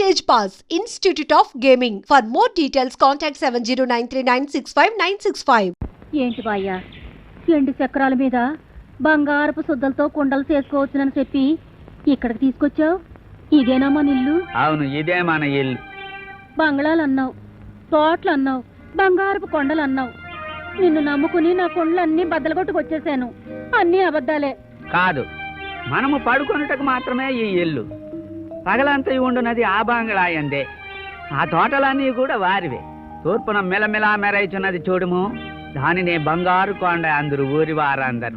Stage Pass, Institute of Gaming. For more details, contact 709396596. ఏంటి బాయ్యా? ఎండు చక్రాల మీద బంగారపు శుద్ధలతో కుండలు చేసుకోవచ్చునని చెప్పి ఇక్కడికి తీసుకొచ్చావు? ఇదేనా మన ఇల్లు? అవును ఇదే మన ఇల్లు. బంగ్లాలు అన్నావు తోటలు అన్నావు బంగారపు కొండలు అన్నావు నిన్ను నమ్ముకుని నా కొండలు అన్ని బద్దలగొట్టుకొచ్చేసాను. అన్నీ అబద్ధాలే. కాదు మనము పడుకొనుటకు మాత్రమే ఈ ఇల్లు. పగలంతా ఉండునది ఆ బాంగళాయందే. ఆ తోటలన్నీ కూడా వారివే. తూర్పున మెలమెలా మెరైచున్నది చూడుము. దానినే బంగారు కొండ అందరు ఊరి వారందరు.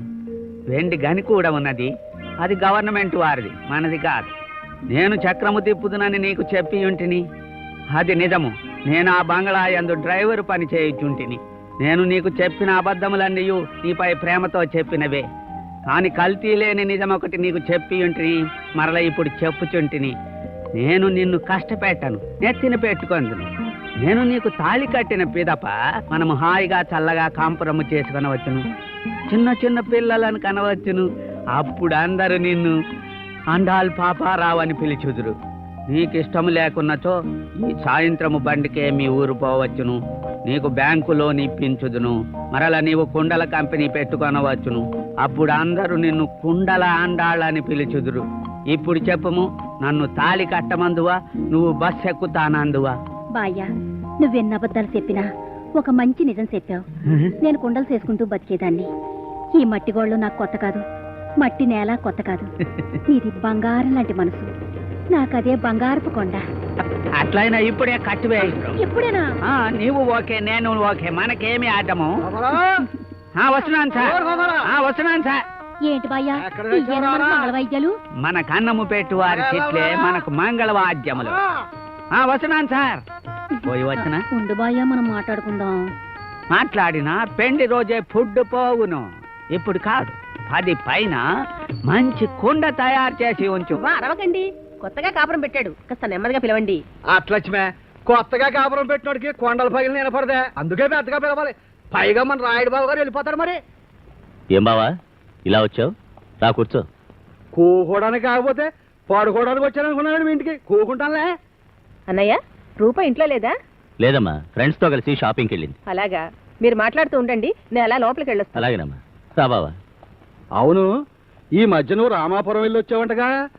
వెండి గని కూడా ఉన్నది. అది గవర్నమెంట్ వారిది మనది కాదు. నేను చక్రము తిప్పుదునని నీకు చెప్పి ఉంటిని. అది నిజము. నేను ఆ బంగ్లా ఎందు డ్రైవర్ పని చేయుచుంటిని. నేను నీకు చెప్పిన అబద్ధములన్నీ నీపై ప్రేమతో చెప్పినవే. కాని కల్తీ లేని నిజం ఒకటి నీకు చెప్పి ఉంటిని. మరల ఇప్పుడు చెప్పుచుంటిని. నేను నిన్ను కష్టపెట్టను నెత్తిన పెట్టుకుందును. నేను నీకు తాళి కట్టిన పిదప మనము హాయిగా చల్లగా కాంపురము చేసుకొనవచ్చును. చిన్న చిన్న పిల్లలను కనవచ్చును. అప్పుడు అందరూ నిన్ను అండాల్ పాపారావు అని పిలిచుదురు. నీకు ఇష్టం లేకున్నచో ఈ సాయంత్రము బండికే మీ ఊరు పోవచ్చును. నీకు బ్యాంకులో నిప్పించుదును మరల నీవు కుండల కంపెనీ పెట్టుకొనవచ్చును. అప్పుడు అందరూ నిన్ను కుండల అండాళ్ళని పిలుచుదురు. ఇప్పుడు చెప్పుము నన్ను తాళి కట్టమందువా నువ్వు బస్ ఎక్కుతానందువా బాయ్యా నువ్వెన్ని అబద్ధాలు చెప్పినా ఒక మంచి నిజం చెప్పావు. నేను కుండలు చేసుకుంటూ బతికేదాన్ని. ఈ మట్టి గోళ్ళు నాకు కొత్త కాదు. మట్టి నేల కొత్త కాదు. నీది బంగారం లాంటి మనసు. నాకదే బంగారపు కొండ. అట్లయినా ఇప్పుడే కట్టివే ఎప్పుడేనా ఆ, నీవు ఓకే నేను ఓకే మనకేమి ఆటము? వస్తున్నాను సార్ వస్తున్నాను సార్ ఏంటి బాయ్యా ఇయ్యేనా మన మంగళ వైద్యాలు? మన కన్నము పెట్టు వారి చెట్లే మనకు మంగళవాద్యములు. ఆ, వస్తున్నాను సార్. పోయి వచ్చిన. ఉండు బాయ్యా మనం మాట్లాడుకుందాం. మాట్లాడిన పెండి రోజే ఫుడ్ పోవును. ఇప్పుడు కాదు పది పైన మంచి కుండ తయారు చేసి ఉంచు. అరవకండి కొత్తగా కాపురం పెట్టాడు. కాస్త నెమ్మదిగా పిలవండి. అట్లచ్మే కొత్తగా కాపురం పెట్టినోడికి కొండల పగిలి నిలబడదే. అందుకే పెద్దగా పిలవాలి. పైగా మన రాయుడు బాబు గారు వెళ్ళిపోతారు మరి. ఏం బావా? ఇలా వచ్చావు? రా కూర్చో. కూకోవడానికి కాకపోతే పడుకోవడానికి వచ్చాననుకున్నాడు మీ ఇంటికి. కూకుంటానులే. అన్నయ్య రూప ఇంట్లో లేదా? లేదమ్మా ఫ్రెండ్స్తో కలిసి షాపింగ్కి వెళ్ళింది. అలాగా. మీరు మాట్లాడుతూ ఉండండి నేను అలా లోపలికి వెళ్ళొస్తాను. అలాగేనమ్మా. రా బావా. అవును ఈ మధ్య నువ్వు రామాపురం వెళ్ళి వచ్చావంటగా?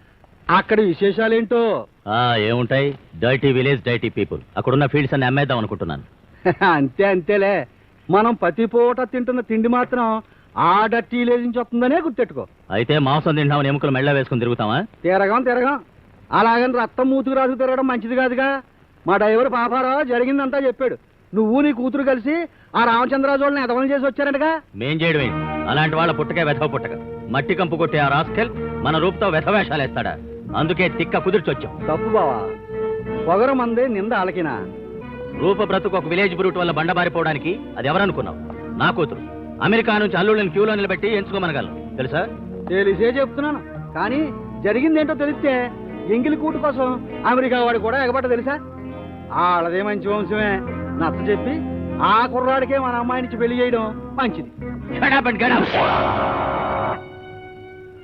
అక్కడ విశేషాలేంటో? ఆ ఏముంటాయి? డైటీ విలేజ్ డైటీ పీపుల్ అక్కడున్న ఫీల్డ్స్ అన్ని అమ్మేద్దాం అనుకుంటున్నాను. అంతే అంతేలే. మనం ప్రతి పూట తింటున్న తిండి మాత్రం ఆ డర్టీ లేజించి వస్తుందనే గుర్తెట్టుకో. అయితే మాంసం తింటామని ఎముకలు మెళ్ళ వేసుకుని తిరుగుతావా తిరగం తిరగం. అలాగని రక్తం మూతుకు రాజు తిరగడం మంచిది కాదుగా. మా డ్రైవర్ పాపారావు జరిగిందంతా చెప్పాడు. నువ్వు నీ కూతురు కలిసి ఆ రామచంద్రరాజు వాళ్ళని ఎదవలం చేసి వచ్చారంటగా? మేం చేయడం ఏంటి అలాంటి వాళ్ళ పుట్టకే వెధవ పుట్టక. మట్టి కంపు కొట్టే ఆ రాస్కెల్ మన రూపుతో వెధవేషాలు వేస్తాడా అందుకే తిక్క కుదిర్చొచ్చాం. తప్పు బావా. పొగరు మంది నింద అలకినా రూప బ్రతుకు ఒక విలేజ్ బ్రూట్ వల్ల బండబారిపోవడానికి అది ఎవరనుకున్నావు? నా కూతురు. అమెరికా నుంచి అల్లుళ్ళని క్యూలో నిలబెట్టి ఎంచుకోమనగలను. తెలుసా? తెలిసే చెప్తున్నాను. కానీ జరిగిందేంటో తెలిస్తే ఎంగిలి కూటు కోసం అమెరికా వాడు కూడా ఎగబట్ట తెలుసా? వాళ్ళదే మంచి వంశమే. నచ్చ చెప్పి ఆ కుర్రాడికే మన అమ్మాయినిచ్చి పెళ్ళి చేయడం మంచిది.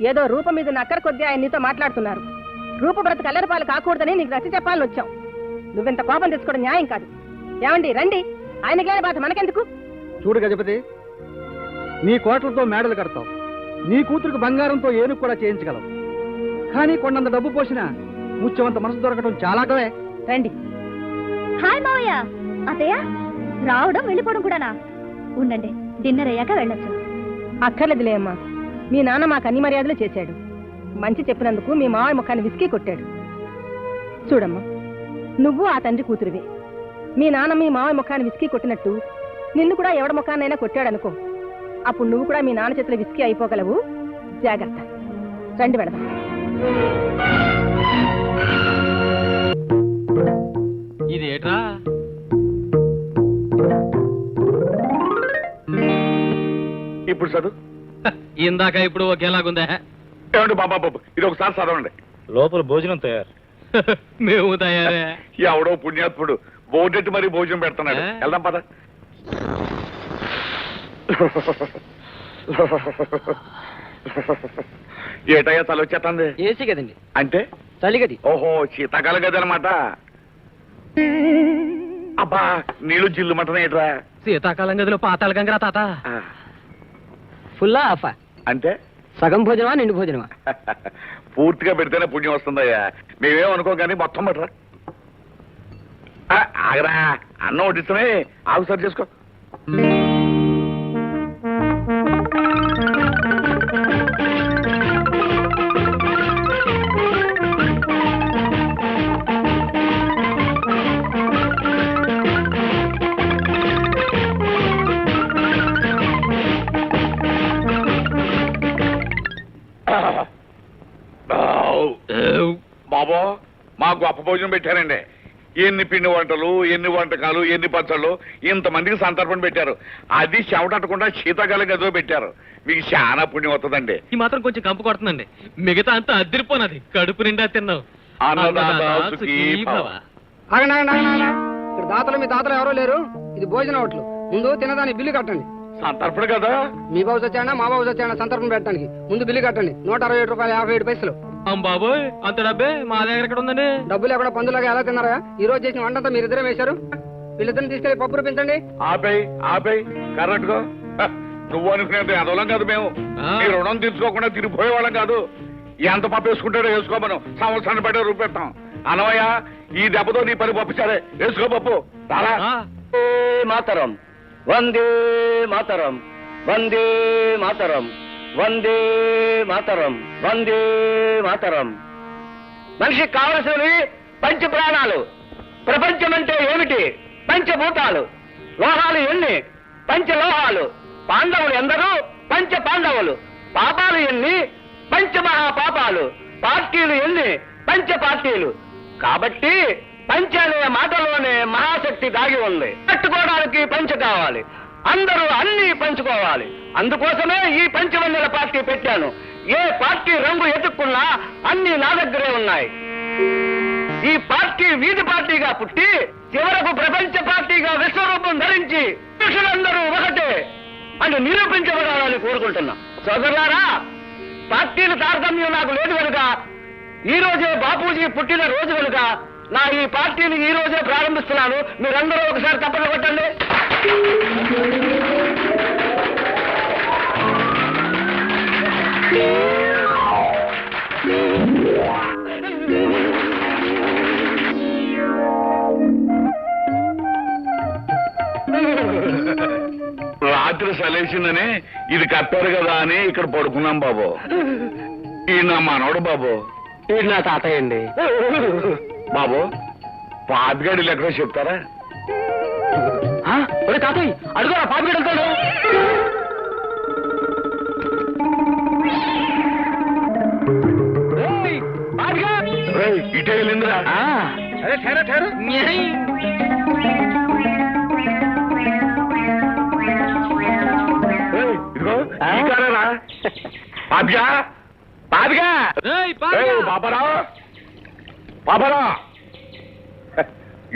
ఏదో రూప మీద నక్కర కొద్దీ ఆయన నీతో మాట్లాడుతున్నారు. రూప బ్రత కల్లరపాలు కాకూడదని నీకు రచ్చి చెప్పాలని వచ్చాం నువ్వెంత కోపం తెచ్చుకోవడం న్యాయం కాదు. ఏమండి రండి. ఆయనకేనే బాధ మనకెందుకు? చూడు గజపతి నీ కోట్లతో మేడలు కడతావు. నీ కూతురికి బంగారంతో ఏనుగు కూడా చేయించగలవు. కానీ కొండంత డబ్బు పోసినా ముత్యమంత మనసు దొరకడం చాలా కవే. రండి. హాయ్ మావయ్య. అతయ్య రావడం వెళ్ళిపోవడం కూడానా? ఉండండి డిన్నర్ అయ్యాక వెళ్ళొచ్చు. అక్కర్లేదులే అమ్మా. మీ నాన్న మాకు అన్ని మర్యాదలు చేశాడు. మంచి చెప్పినందుకు మీ మావయ్య ముఖాన్ని విసికి కొట్టాడు. చూడమ్మా నువ్వు ఆ తండ్రి కూతురువే. మీ నాన్న మీ మావయ్య ముఖాన్ని విసికి కొట్టినట్టు నిన్ను కూడా ఎవడ ముఖాన్నైనా కొట్టాడు అనుకో అప్పుడు నువ్వు కూడా మీ నాన్న చేతిలో విసికి అయిపోగలవు. జాగ్రత్త. రండి వెళదాం. ఇది ఏట్రా? ఇప్పుడు చదువు. ఇందాక ఇప్పుడు ఒకేలాగుందా. ఏమండి బాబా బాబు ఇది ఒకసారి చదవండి. లోపల భోజనం తయారు. మేము తయారే. ఎవడో పుణ్యాత్ముడు. బోర్డెట్టి మరీ భోజనం పెడుతున్నాడు? వెళ్దాం పద. ఏటయ్యా తల వచ్చేస్తుంది ఏసీ కదండి. అంటే? చలిగది. ఓహో శీతాకాల గది అనమాట అబ్బా నీళ్ళు జిల్లు మటనేట్రా శీతాకాలం గదిలో పాతాళ గంగరా తాత. ఫుల్లా ఆఫా. అంటే? సగం భోజనమా నిండు భోజనమా? పూర్తిగా పెడితేనే పుణ్యం వస్తుందయ్యా. మేమేం అనుకో కానీ మొత్తం పట్టరా ఆగరా. అన్నం వడ్డిస్తమే ఆగు సరి చేసుకో. గొప్ప భోజనం పెట్టారండి. ఎన్ని పిండి వంటలు ఎన్ని వంటకాలు ఎన్ని పచ్చళ్ళు ఇంతమందికి సంతర్పణ పెట్టారు. అది చెమటకుండా శీతాకాలం గదిలో పెట్టారు. మీకు చాలా పుణ్యం వస్తుందండి. ఈ మాత్రం కొంచెం కంపు కొడుతుందండి. మిగతా అంతా అద్దరిపోనది. కడుపు నిండా తిన్నావు. అన్నదాత అన్నదాత సుఖీ సుఖీ భవ. భవ. ఆగండి ఆగండి ఆగండి ఆగండి. ఇక్కడ దాతలు మీ తాతలు ఎవరో లేరు. ఇది భోజన హోటల్. ముందు తినదాని బిల్లు కట్టండి. సంతర్పణ కదా? మీ బాబు వచ్చాడా మా బాబు వచ్చాడా సంతర్పణ పెట్టడానికి. ముందు బిల్లు కట్టండి. నూట అరవై ఏడు రూపాయలు యాభై ఏడు పైసలు. బాబోయ్ అంత డబ్బే మా దగ్గర ఎక్కడ ఉందండి? డబ్బులు ఎక్కడ పందులాగా ఎలా తిన్నారా? ఈ రోజు చేసిన వంటంతా మీరు ఇద్దరే వేశారు. వీళ్ళిద్దరిని తీసుకెళ్ళి పప్పు రూపించండి ఆపేయ్ ఆపేయ్ కరెక్ట్గా నువ్వు అనుకునేది అదోలం కాదు మేము. ఆ. నీ రుణం తీర్చుకోకుండా తిరిగిపోయే వాళ్ళం కాదు. ఎంత పప్పు వేసుకుంటాడో వేసుకోమను. సంవత్సరాన్ని బట్టే రూపెడతాం అనవయ్య ఈ దెబ్బతో నీ పని పప్పు సరే. వేసుకో పప్పు. రారా. మాతరం. వందే మాతరం. వందే మాతరం. వందే మాతరం వందే మాతరం. మనిషికి కావలసినవి పంచ ప్రాణాలు ప్రపంచం అంటే ఏమిటి? పంచభూతాలు. లోహాలు ఎన్ని? పంచలోహాలు. పాండవులు ఎందరూ? పంచ పాండవులు పాపాలు ఎన్ని? పంచమహాపాపాలు. పార్టీలు ఎన్ని? పంచ పార్టీలు కాబట్టి పంచ అనే మాటలోనే మహాశక్తి దాగి ఉంది. పట్టుకోవడానికి పంచ కావాలి. అందరూ అన్ని పంచుకోవాలి. అందుకోసమే ఈ పంచవన్నెల పార్టీ పెట్టాను. ఏ పార్టీ రంగు ఎదుక్కున్నా అన్ని నా దగ్గరే ఉన్నాయి. ఈ పార్టీ వీధి పార్టీగా పుట్టి చివరకు ప్రపంచ పార్టీగా విశ్వరూపం ధరించి పురుషులందరూ ఒకటే అని నిరూపించబడాలని కోరుకుంటున్నా. సోదరులారా పార్టీల తారతమ్యం నాకు లేదు కనుక ఈ రోజే బాపూజీ పుట్టిన రోజు కనుక నా ఈ పార్టీని ఈ రోజే ప్రారంభిస్తున్నాను. మీరందరూ ఒకసారి తప్పలు కొట్టండి. రాత్రి సలేసిందని ఇది కప్పారు కదా అని ఇక్కడ పడుకున్నాం బాబు. ఈ నా మనవడు బాబు. ఇది నా తాతయ్య అండి. బాబు పాతిగాడి లెక్కలో చెప్తారా? తాతయ్య అడుగురా పాపి వెళ్తాడు రేయ్, ఇటే వెళ్ళిందిరా. అరే ఠేరా ఠేరా. ఇదిగో పాపిగా పాపిగా బాబారా!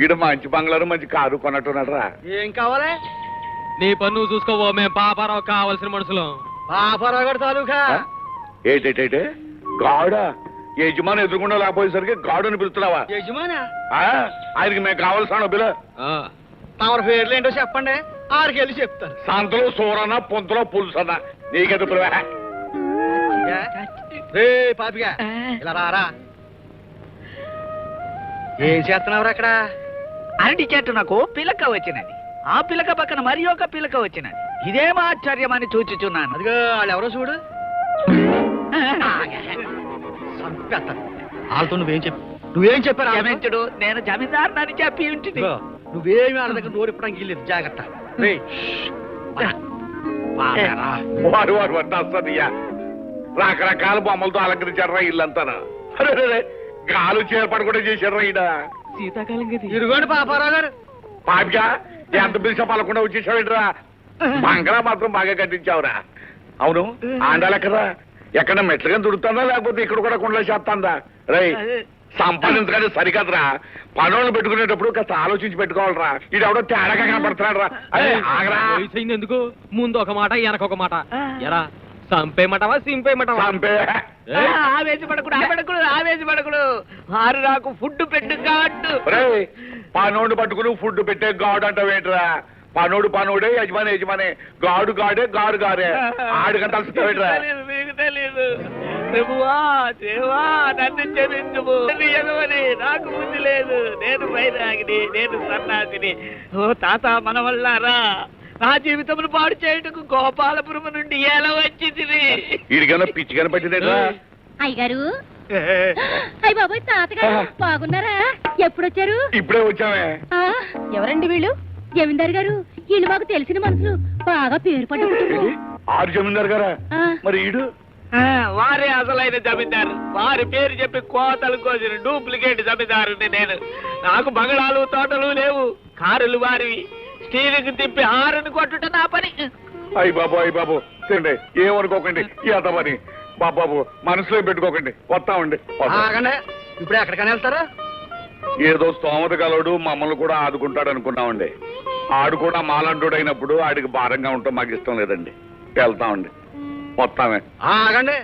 ఈడ మంచి బంగ్లారు మంచి కారు కొన్నట్టున్నాడు ఏం కావాలి? నీ పన్ను చూసుకోవో మేము పాపారావు కావాల్సిన మనుషులం. పాపరావు గారి తాలూకా? ఏటేటేటే గాడా? యజమాని ఎదురుకుండా లేకపోయేసరికి గాడుని పిలుస్తున్నావా? యజమానా? ఆయనకి మేము కావాల్సిన బిల తమరి పేర్లు ఏంటో చెప్పండి. వెళ్ళి చెప్తారు. సంతలో సూరన పొంతలో పిలవా? రే పాపిగా. ఇలా రారా ఏం చేస్తున్నావు అక్కడ? అరటి చెట్టు నాకు పిలక వచ్చినది. ఆ పిలక పక్కన మరి ఒక పిలక వచ్చినది. ఇదేం ఆశ్చర్యం అని చూచుచున్నాను. అదిగో వాళ్ళు ఎవరో చూడు వాళ్ళతో నువ్వేం చెప్పు. నువ్వేం చెప్పారు క్షమించుడు నేను జమీందారునని చెప్పి ఉంటుంది. నువ్వేమి వాళ్ళ దగ్గర నోరు ఇప్పడానికి జాగ్రత్త. వారు వారు వడ్డాస్తయ్యా రకరకాల బొమ్మలతో అలంకరించారా ఇల్లంతా గాలు చేర్పాటు కూడా చేశారా ఈడ. శీతాకాలం ఇదిగోండి పాపారావు గారు. పాపిగా ఎంత పిలిచా పలకుండా వచ్చేసావేంట్రా? బంగ్లా మాత్రం బాగా కట్టించావురా. అవును ఆండాలు ఎక్కడా ఎక్కడ మెట్లుగా దుడుతుందా లేకపోతే ఇక్కడ కూడా కుండలో చేస్తాందా రై సంపాదించగానే సరికదరా. పనులను పెట్టుకునేటప్పుడు కాస్త ఆలోచించి పెట్టుకోవాలరా. ఇది ఎవడో తేడాగా కనపడుతున్నాడు రా అరే ఆగరా. వయసు అయింది ఎందుకు ముందు ఒక మాట వెనక ఒక మాట. ఎరా సంపేయమంటావా సింపేయమంటావా? చంపే. ఆవేశపడకుడు ఆవేశపడకుడు ఆవేశపడకుడు. వారు నాకు ఫుడ్ పెట్టు కావట్టు పనోడు పట్టుకుని ఫుడ్ పెట్టే గాడు అంటావేంట్రా పనోడు పనోడే యజమాని యజమాని. గాడు గాడే గాడు గారే. ఆడికంత అలసిపోయేట్రా. మీకు తెలీదు ప్రభువా దేవా నన్ను క్షమించుము. నీ ఎగవని నాకు బుద్ధి లేదు. నేను వైరాగిని నేను సన్నాసిని. ఓ తాత మన వల్లారా నా జీవితమును పాడు చేయుటకు గోపాలపురం నుండి ఎలా వచ్చింది వీడికన్నా పిచ్చి కనపట్టిందేట్రా అయ్యగారు. అయ్య బాబోయ్ తాతగారు బాగున్నారా? ఎప్పుడొచ్చారు? ఇప్పుడే వచ్చామే. ఆ, ఎవరండి వీళ్ళు? జమీందార్ గారు. వీళ్ళు మాకు తెలిసిన మనుషులు బాగా పేరు పడ్డ. ఆరు జమీందారు గారా? మరి ఈడు? వారే అసలైన జమీందారు. వారి పేరు చెప్పి కోతలు కోసిన డూప్లికేట్ జమీందారుని నేను. నాకు బంగళాలు తోటలు లేవు. కారులు వారివి. స్టీరింగ్ తిప్పి హారని కొట్టుట నా పని. అయ్యి బాబు అయ్యి బాబు. తిండి ఏమనుకోకండి. ఎంత పని. బాబాబు మనసులో పెట్టుకోకండి. వస్తామండి ఇప్పుడు ఎక్కడికైనా వెళ్తారా? ఏదో స్తోమత కలడు మమ్మల్ని కూడా ఆదుకుంటాడు అనుకున్నామండి. ఆడు కూడా మాలంటుడు అయినప్పుడు ఆడికి భారంగా ఉంటాం మాకు ఇష్టం లేదండి. వెళ్తామండి వస్తామే ఆగండి.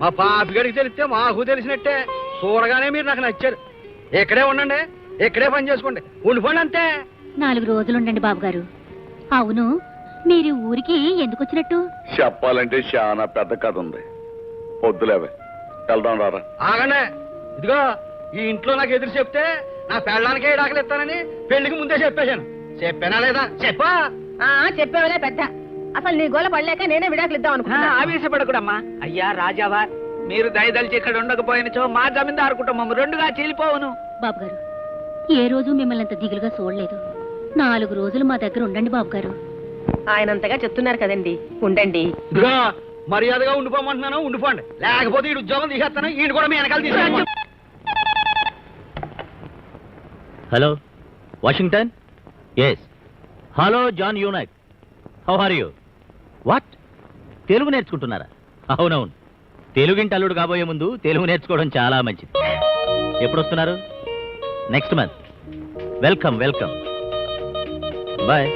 మా పాపిగడికి తెలిస్తే మాకు తెలిసినట్టే. చూడగానే మీరు నాకు నచ్చారు. ఇక్కడే ఉండండి. ఇక్కడే పని చేసుకోండి. ఉండిపోండి అంతే. నాలుగు రోజులు ఉండండి బాబు గారు అవును మీరు ఊరికి ఎందుకు వచ్చినట్టు? చెప్పాలంటే చాలా పెద్ద కథ ఉంది. వద్దులేవే వెళ్దాం రారా. ఆగండి. ఇదిగో ఈ ఇంట్లో నాకు ఎదురు చెప్తే నా పెళ్ళడానికే డాకలు ఇస్తానని పెళ్ళికి ముందే చెప్పేశాను. చెప్పానా లేదా? చెప్పా. ఆ చెప్పేవలే పెద్ద. అసలు నీ గోల పడలేక నేనే విడాకులు ఇద్దాం ఆ, అనుకున్నా ఆవేశపడకుడమ్మా. అయ్యా రాజావా మీరు దయదలిచి ఇక్కడ ఉండకపోయినచో మా జమీందారు కుటుంబం రెండుగా చీలిపోవును. బాబు గారు ఏ రోజు మిమ్మల్ని అంత దిగులుగా చూడలేదు. నాలుగు రోజులు మా దగ్గర ఉండండి బాబు గారు ఆయనంతగా చెప్తున్నారు కదండి. ఉండండి. ఇదిగో మర్యాదగా ఉండిపోమంటున్నాను ఉండిపోండి. లేకపోతే ఈ ఉద్యోగం తీసేస్తాను ఈయన కూడా మీ వెనకాల తీసేస్తాను hello Washington? Yes hello John unite how are you what? Telugu నేర్చుకుంటున్నారా? అవునవును. తెలుగింటి అల్లుడు కాబోయే ముందు తెలుగు నేర్చుకోవడం చాలా మంచిది. ఎప్పుడు వస్తున్నారు next month welcome welcome bye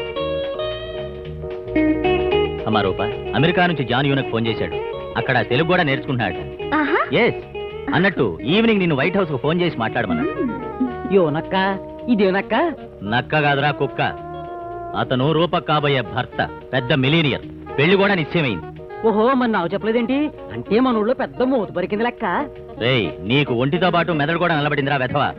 అమ్మా రూప అమెరికా నుంచి జాన్ యూనక్ ఫోన్ చేశాడు. అక్కడ తెలుగు కూడా నేర్చుకుంటున్నాడు. ఆహా. ఎస్ అన్నట్టు ఈవినింగ్ నిన్ను వైట్ హౌస్కు ఫోన్ చేసి మాట్లాడమన్నాడు. యోనక్క ఇదేనక్క నక్క కాదురా కుక్క. అతను రూపక్ కాబోయే భర్త పెద్ద మిలీనియర్. పెళ్ళి కూడా నిశ్చయమైంది. ఓహో మన నాకు చెప్పలేదేంటి? అంటే మన ఊళ్ళో పెద్ద మూత పరికింది లెక్క. రేయ్ నీకు ఒంటితో పాటు మెదడు కూడా నిలబడిందిరా వెధవా.